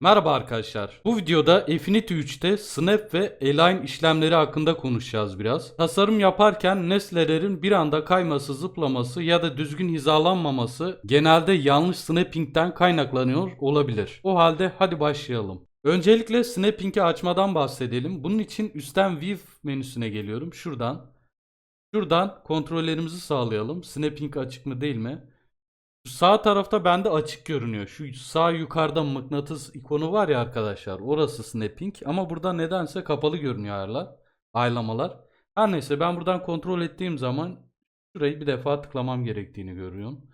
Merhaba arkadaşlar. Bu videoda Affinity 3'te snap ve align işlemleri hakkında konuşacağız biraz. Tasarım yaparken nesnelerin bir anda kayması, zıplaması ya da düzgün hizalanmaması genelde yanlış snapping'den kaynaklanıyor olabilir. O halde hadi başlayalım. Öncelikle snapping'i açmadan bahsedelim. Bunun için üstten view menüsüne geliyorum. Şuradan. Şuradan kontrollerimizi sağlayalım. Snapping açık mı değil mi? Sağ tarafta bende açık görünüyor. Şu sağ yukarıda mıknatıs ikonu var ya arkadaşlar. Orası snapping ama burada nedense kapalı görünüyor ayarlar. Aylamalar. Her neyse ben buradan kontrol ettiğim zaman şurayı bir defa tıklamam gerektiğini görüyorum.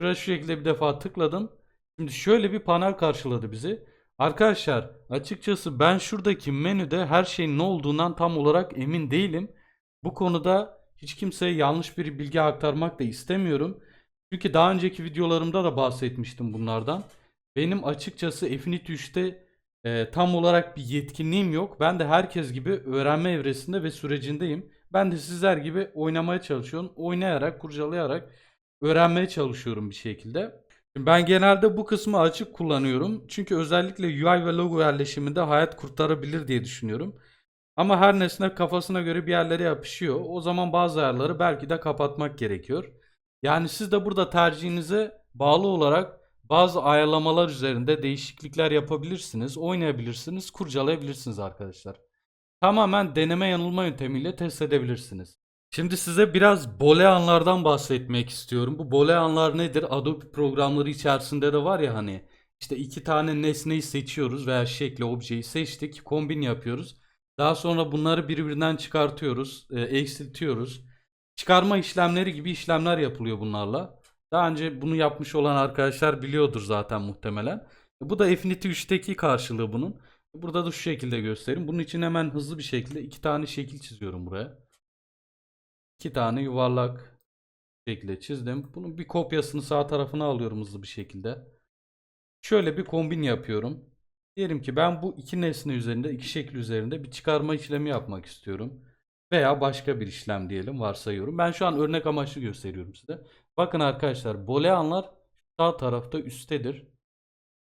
Şuraya şu şekilde bir defa tıkladım. Şimdi şöyle bir panel karşıladı bizi. Arkadaşlar açıkçası ben şuradaki menüde her şeyin ne olduğundan tam olarak emin değilim. Bu konuda hiç kimseye yanlış bir bilgi aktarmak da istemiyorum. Çünkü daha önceki videolarımda da bahsetmiştim bunlardan. Benim açıkçası Affinity 3'te e, tam olarak bir yetkinliğim yok. Ben de herkes gibi öğrenme evresinde ve sürecindeyim. Ben de sizler gibi oynamaya çalışıyorum. Oynayarak, kurcalayarak öğrenmeye çalışıyorum bir şekilde. Ben genelde bu kısmı açık kullanıyorum. Çünkü özellikle UI ve logo yerleşiminde hayat kurtarabilir diye düşünüyorum. Ama her nesne kafasına göre bir yerlere yapışıyor. O zaman bazı ayarları belki de kapatmak gerekiyor. Yani siz de burada tercihinize bağlı olarak bazı ayarlamalar üzerinde değişiklikler yapabilirsiniz, oynayabilirsiniz, kurcalayabilirsiniz arkadaşlar. Tamamen deneme yanılma yöntemiyle test edebilirsiniz. Şimdi size biraz booleanlardan bahsetmek istiyorum. Bu booleanlar nedir? Adobe programları içerisinde de var ya hani işte iki tane nesneyi seçiyoruz veya şekli, objeyi seçtik, kombin yapıyoruz. Daha sonra bunları birbirinden çıkartıyoruz, e, eksiltiyoruz. Çıkarma işlemleri gibi işlemler yapılıyor bunlarla. Daha önce bunu yapmış olan arkadaşlar biliyordur zaten muhtemelen. Bu da Affinity 3'teki karşılığı bunun. Burada da şu şekilde göstereyim. Bunun için hemen hızlı bir şekilde iki tane şekil çiziyorum buraya. İki tane yuvarlak şekilde çizdim. Bunun bir kopyasını sağ tarafına alıyorum hızlı bir şekilde. Şöyle bir kombin yapıyorum. Diyelim ki ben bu iki nesne üzerinde, iki şekil üzerinde bir çıkarma işlemi yapmak istiyorum. Veya başka bir işlem diyelim varsayıyorum. Ben şu an örnek amaçlı gösteriyorum size. Bakın arkadaşlar booleanlar sağ tarafta üsttedir.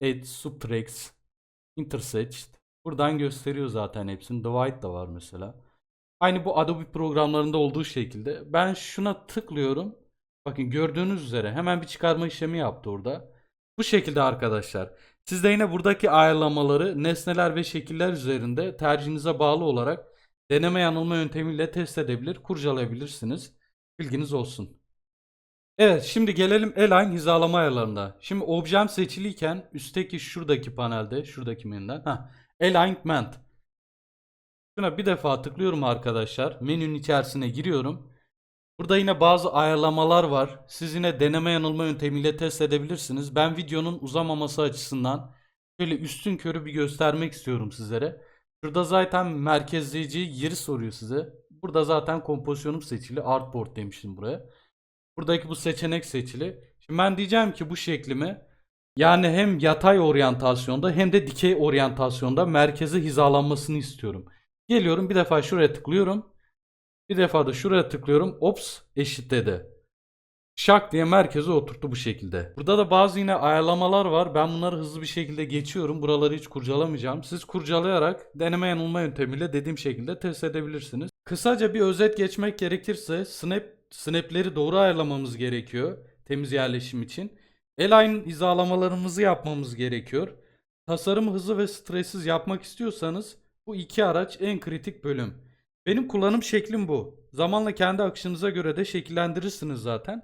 Add, subtract, intersect. Buradan gösteriyor zaten hepsini. Divide da var mesela. Aynı bu Adobe programlarında olduğu şekilde. Ben şuna tıklıyorum. Bakın gördüğünüz üzere hemen bir çıkarma işlemi yaptı orada. Bu şekilde arkadaşlar. Siz de yine buradaki ayarlamaları nesneler ve şekiller üzerinde tercihinize bağlı olarak deneme yanılma yöntemiyle test edebilir, kurcalayabilirsiniz. Bilginiz olsun. Evet, şimdi gelelim align hizalama ayarlarında. Şimdi objem seçiliyken üstteki şuradaki panelde, şuradaki menüden, ha, alignment. Şuna bir defa tıklıyorum arkadaşlar. Menünün içerisine giriyorum. Burada yine bazı ayarlamalar var. Siz yine deneme yanılma yöntemiyle test edebilirsiniz. Ben videonun uzamaması açısından şöyle üstün körü bir göstermek istiyorum sizlere. Şurada zaten merkezleyici yeri soruyor size. Burada zaten kompozisyonum seçili. Artboard demiştim buraya. Buradaki bu seçenek seçili. Şimdi ben diyeceğim ki bu şeklimi yani hem yatay oryantasyonda hem de dikey oryantasyonda merkeze hizalanmasını istiyorum. Geliyorum bir defa şuraya tıklıyorum. Bir defa da şuraya tıklıyorum. Ops eşitledi. Şak diye merkeze oturttu bu şekilde. Burada da bazı yine ayarlamalar var. Ben bunları hızlı bir şekilde geçiyorum. Buraları hiç kurcalamayacağım. Siz kurcalayarak deneme yanılma yöntemiyle dediğim şekilde test edebilirsiniz. Kısaca bir özet geçmek gerekirse snap snapleri doğru ayarlamamız gerekiyor temiz yerleşim için. Align hizalamalarımızı yapmamız gerekiyor. Tasarım hızlı ve stressiz yapmak istiyorsanız bu iki araç en kritik bölüm. Benim kullanım şeklim bu. Zamanla kendi akışınıza göre de şekillendirirsiniz zaten.